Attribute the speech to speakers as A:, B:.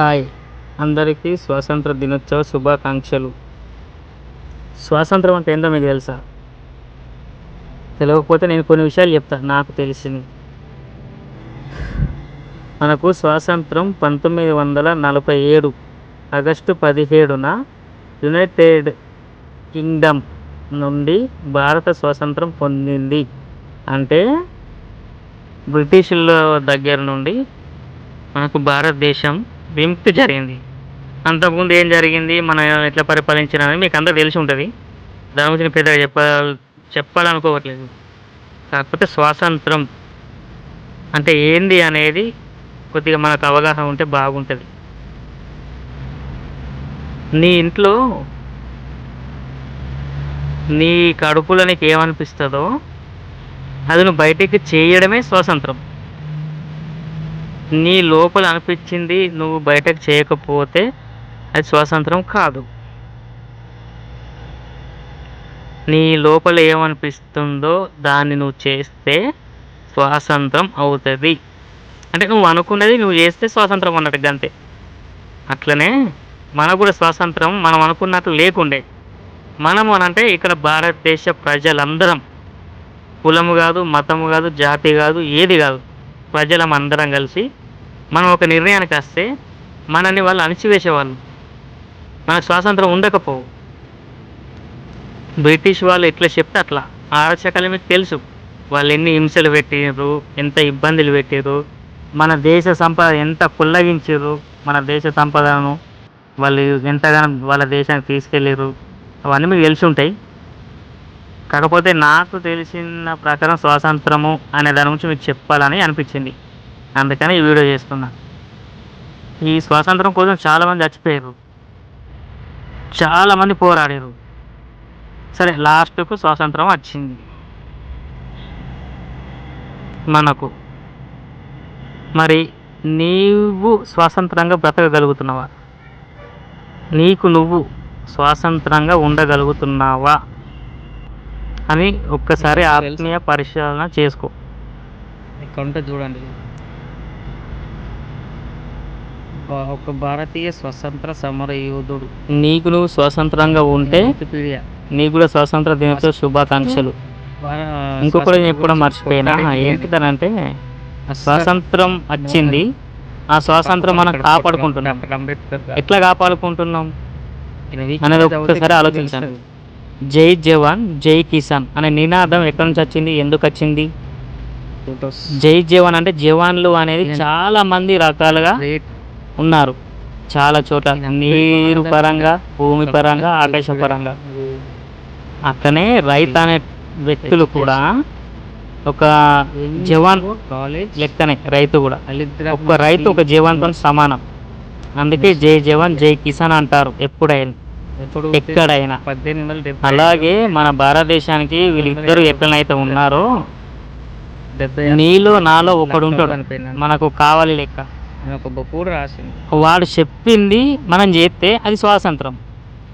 A: Hi. అందరికీ స్వాతంత్ర దినోత్సవ శుభాకాంక్షలు. స్వాతంత్రం అంటే ఏందో మీకు తెలుసా? తెలియకపోతే నేను కొన్ని విషయాలు చెప్తాను నాకు తెలిసింది మనకు స్వాతంత్రం పంతొమ్మిది వందల నలభై ఏడు ఆగస్టు పదిహేడున యునైటెడ్ కింగ్డమ్ నుండి భారత స్వాతంత్రం పొందింది. అంటే బ్రిటిష్ల దగ్గర నుండి మనకు భారతదేశం విముక్తి జరిగింది. అంతకుముందు ఏం జరిగింది మనం ఎట్లా పరిపాలించినామని మీకు అందరూ తెలిసి ఉంటుంది. దాని గురించి పెద్దగా చెప్ప చెప్పాలనుకోవట్లేదు. కాకపోతే స్వాతంత్రం అంటే ఏంది అనేది కొద్దిగా మనకు అవగాహన ఉంటే బాగుంటుంది. నీ ఇంట్లో నీ కడుపులో నీకు ఏమనిపిస్తుందో అది నువ్వు బయటికి చేయడమే స్వాతంత్రం. నీ లోపల అనిపించింది నువ్వు బయటకు చేయకపోతే అది స్వాతంత్రం కాదు. నీ లోపల ఏమనిపిస్తుందో దాన్ని నువ్వు చేస్తే స్వాతంత్రం అవుతుంది. అంటే నువ్వు అనుకున్నది నువ్వు చేస్తే స్వాతంత్రం అన్నట్టు అంతే అట్లనే మనకు కూడా స్వాతంత్రం మనం అనుకున్నట్లు లేకుండే. మనము అని అంటే ఇక్కడ భారతదేశ ప్రజలందరం. కులము కాదు మతము కాదు జాతి కాదు ఏది కాదు. ప్రజలం అందరం కలిసి మనం ఒక నిర్ణయానికి వస్తే మనల్ని వాళ్ళు అణిచివేసేవాళ్ళు. మనకు స్వాతంత్రం ఉండకపోవు. బ్రిటిష్ వాళ్ళు ఎట్లా చెప్తే అట్లా. ఆరచకాలు మీకు తెలుసు. వాళ్ళు ఎన్ని హింసలు పెట్టారు ఎంత ఇబ్బందులు పెట్టిర్రు. మన దేశ సంపద ఎంత కుల్లగించారు మన దేశ సంపదను వాళ్ళు ఎంతగానో వాళ్ళ దేశానికి తీసుకెళ్ళారు అవన్నీ మీకు తెలిసి ఉంటాయి. కాకపోతే నాకు తెలిసిన ప్రకారం స్వాతంత్రము అనే దాని గురించి మీకు చెప్పాలని అనిపించింది. అందుకని ఈ వీడియో చేస్తున్నా. ఈ స్వాతంత్రం కోసం చాలామంది చచ్చిపోయారు. చాలామంది పోరాడారు. సరే లాస్ట్కు స్వాతంత్రం వచ్చింది. మనకు. మరి నీవు స్వాతంత్రంగా బ్రతకగలుగుతున్నావా? నీకు నువ్వు స్వాతంత్రంగా ఉండగలుగుతున్నావా? అని ఒక్కసారి ఆత్మీయ పరిశీలన చేసుకో. చూడండి. ఒక భారతీయ స్వతంత్ర సమర యోధుడు. నీకు నువ్వు స్వతంత్రంగా ఉంటే నీకు కూడా స్వాతంత్ర దినోత్సవ శుభాకాంక్షలు. ఇంకొకటి నేను ఎప్పుడో మర్చిపోయినా. ఏంటిదనంటే స్వాతంత్రం వచ్చింది. ఆ స్వాతంత్రం మనం కాపాడుకుంటున్నాం. ఎట్లా కాపాడుకుంటున్నాం? అనేది ఒక్కసారి ఆలోచించండి. జై జవాన్ జై కిసాన్ అనే నినాదం ఎక్కడి నుంచి వచ్చింది? ఎందుకు వచ్చింది? జై జవాన్ అంటే జవాన్లు అనేది చాలా మంది రకాలుగా ఉన్నారు. చాలా చోట్ల నీరు పరంగా భూమి పరంగా ఆకాశ పరంగా. అట్లనే రైతు అనే వ్యక్తులు కూడా ఒక జవాన్ లెక్కనే రైతు కూడా. ఒక రైతు ఒక జవాన్తో సమానం. అందుకే జై జవాన్ జై కిసాన్ అంటారు. ఎప్పుడైనా ఎక్కడైనా. అలాగే మన భారతదేశానికి వీళ్ళిద్దరు ఎట్లనైతే ఉన్నారో నీలో నాలో ఒకడు ఉంటాడు మనకు కావాలి లెక్క. వాడు చెప్పింది మనం చేస్తే అది స్వాతంత్రం.